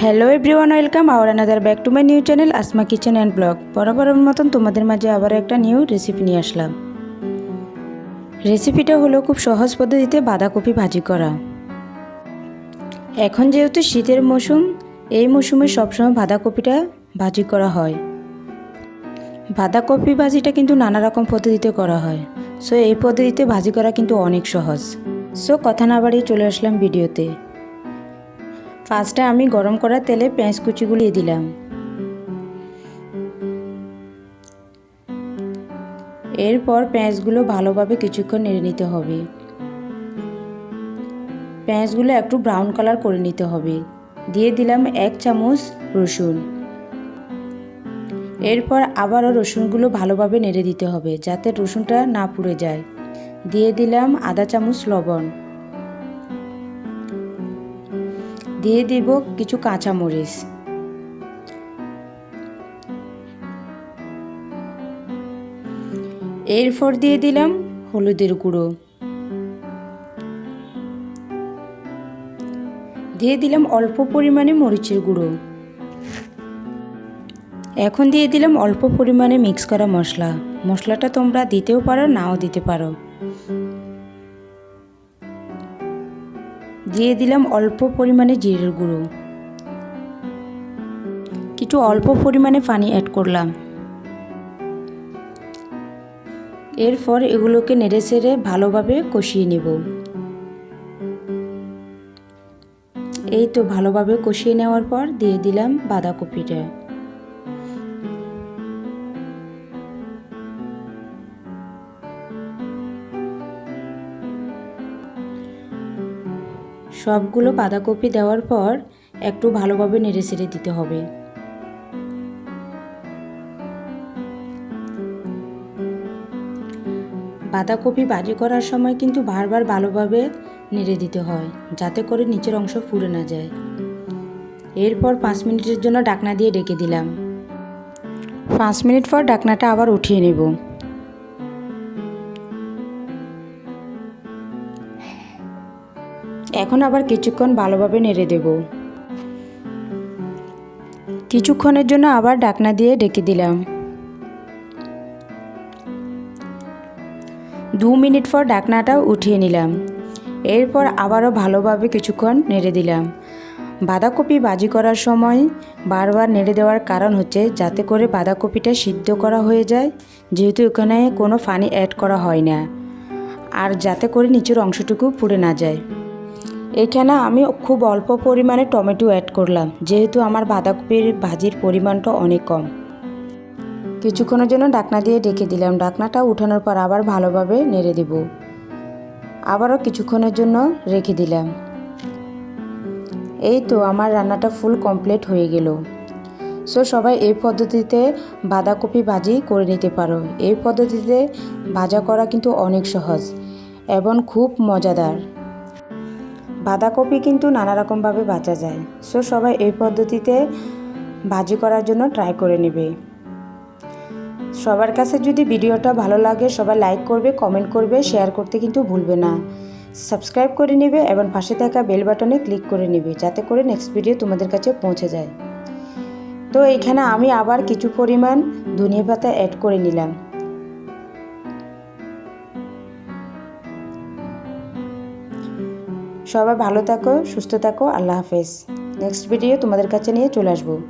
Hello everyone welcome our another back to my new channel Asma kitchen and blog বরাবরের মতন তোমাদের মাঝে আবার একটা নিউ রেসিপি নিয়ে আসলাম। রেসিপিটা হলো খুব সহজ পদ্ধতিতে বাঁধাকপি ভাজি করা। এখন যেহেতু শীতের মৌসুম, এই মৌসুমে সবসময় বাঁধাকপিটা ভাজি করা হয়। বাঁধাকপি ভাজিটা কিন্তু নানা রকম পদ্ধতিতে করা হয়। সো এই পদ্ধতিতে ভাজি করা কিন্তু অনেক সহজ। সো কথা না বাড়িয়ে চলে আসলাম ভিডিওতে। ফার্স্টে আমি গরম করা তেলে পেঁয়াজ কুচিগুলি দিয়ে দিলাম। এরপর পেঁয়াজগুলো ভালোভাবে কিছুক্ষণ নেড়ে নিতে হবে। পেঁয়াজগুলো একটু ব্রাউন কালার করে নিতে হবে। দিয়ে দিলাম এক চামচ রসুন। এরপর আবারও রসুনগুলো ভালোভাবে নেড়ে দিতে হবে যাতে রসুনটা না পুড়ে যায়। দিয়ে দিলাম আধা চামচ লবণ। দিয়ে দিব কিছু কাঁচামরিচ। এরপর দিয়ে দিলাম হলুদের গুঁড়ো। দিয়ে দিলাম অল্প পরিমাণে মরিচের গুঁড়ো। এখন দিয়ে দিলাম অল্প পরিমাণে মিক্স করা মশলা। মশলাটা তোমরা দিতেও পারো, নাও দিতে পারো। দিয়ে দিলাম অল্প পরিমাণে জিরের গুঁড়ো। কিছু অল্প পরিমাণে পানি অ্যাড করলাম। এরপর এগুলোকে নেড়ে সেড়ে ভালোভাবে কষিয়ে নেব। এই তো ভালোভাবে কষিয়ে নেওয়ার পর দিয়ে দিলাম বাঁধাকপিটা। সবগুলো বাঁধাকপি দেওয়ার পর একটু ভালোভাবে নেড়ে ছেড়ে দিতে হবে। বাঁধাকপি ভাজি করার সময় কিন্তু বারবার ভালোভাবে নেড়ে দিতে হয়, যাতে করে নিচের অংশ পুড়ে না যায়। এরপর পাঁচ মিনিটের জন্য ডাকনা দিয়ে ডেকে দিলাম। পাঁচ মিনিট পর ডাকনাটা আবার উঠিয়ে নেব। এখন আবার কিছুক্ষণ ভালোভাবে নেড়ে দেব। কিছুক্ষণের জন্য আবার ডাকনা দিয়ে ডেকে দিলাম। দু মিনিট পর ডাকনাটা উঠিয়ে নিলাম। এরপর আবারও ভালোভাবে কিছুক্ষণ নেড়ে দিলাম। বাঁধাকপি ভাজি করার সময় বারবার নেড়ে দেওয়ার কারণ হচ্ছে যাতে করে বাঁধাকপিটা সিদ্ধ করা হয়ে যায়, যেহেতু এখানে কোনো পানি অ্যাড করা হয় না। আর যাতে করে নিচের অংশটুকু পুড়ে না যায়। এখানে আমি খুব অল্প পরিমাণে টমেটো অ্যাড করলাম, যেহেতু আমার বাঁধাকপির ভাজির পরিমাণটা অনেক কম। কিছুক্ষণের জন্য ডাকনা দিয়ে ডেকে দিলাম। ডাকনাটা উঠানোর পর আবার ভালোভাবে নেড়ে দেব। আবারও কিছুক্ষণের জন্য রেখে দিলাম। এই তো আমার রান্নাটা ফুল কমপ্লিট হয়ে গেল। সো সবাই এই পদ্ধতিতে বাঁধাকপি ভাজি করে নিতে পারো। এই পদ্ধতিতে ভাজা করা কিন্তু অনেক সহজ এবং খুব মজাদার। বাঁধাকপি কিন্তু নানা রকমভাবে বাঁচা যায়। সো সবাই এই পদ্ধতিতে ভাজি করার জন্য ট্রাই করে নেবে। সবার কাছে যদি ভিডিওটা ভালো লাগে, সবাই লাইক করবে কমেন্ট করবে শেয়ার করতে কিন্তু ভুলবে না। সাবস্ক্রাইব করে নেবে এবং পাশে থাকা বেল বাটনে ক্লিক করে নেবে, যাতে করে নেক্সট ভিডিও তোমাদের কাছে পৌঁছে যায়। তো এখানে আমি আবার কিছু পরিমাণ ধনিয়া পাতা অ্যাড করে নিলাম। সবাই ভালো থাকো সুস্থ থাকো আল্লাহ হাফেজ। নেক্সট ভিডিও তোমাদের কাছে নিয়ে চলে আসব।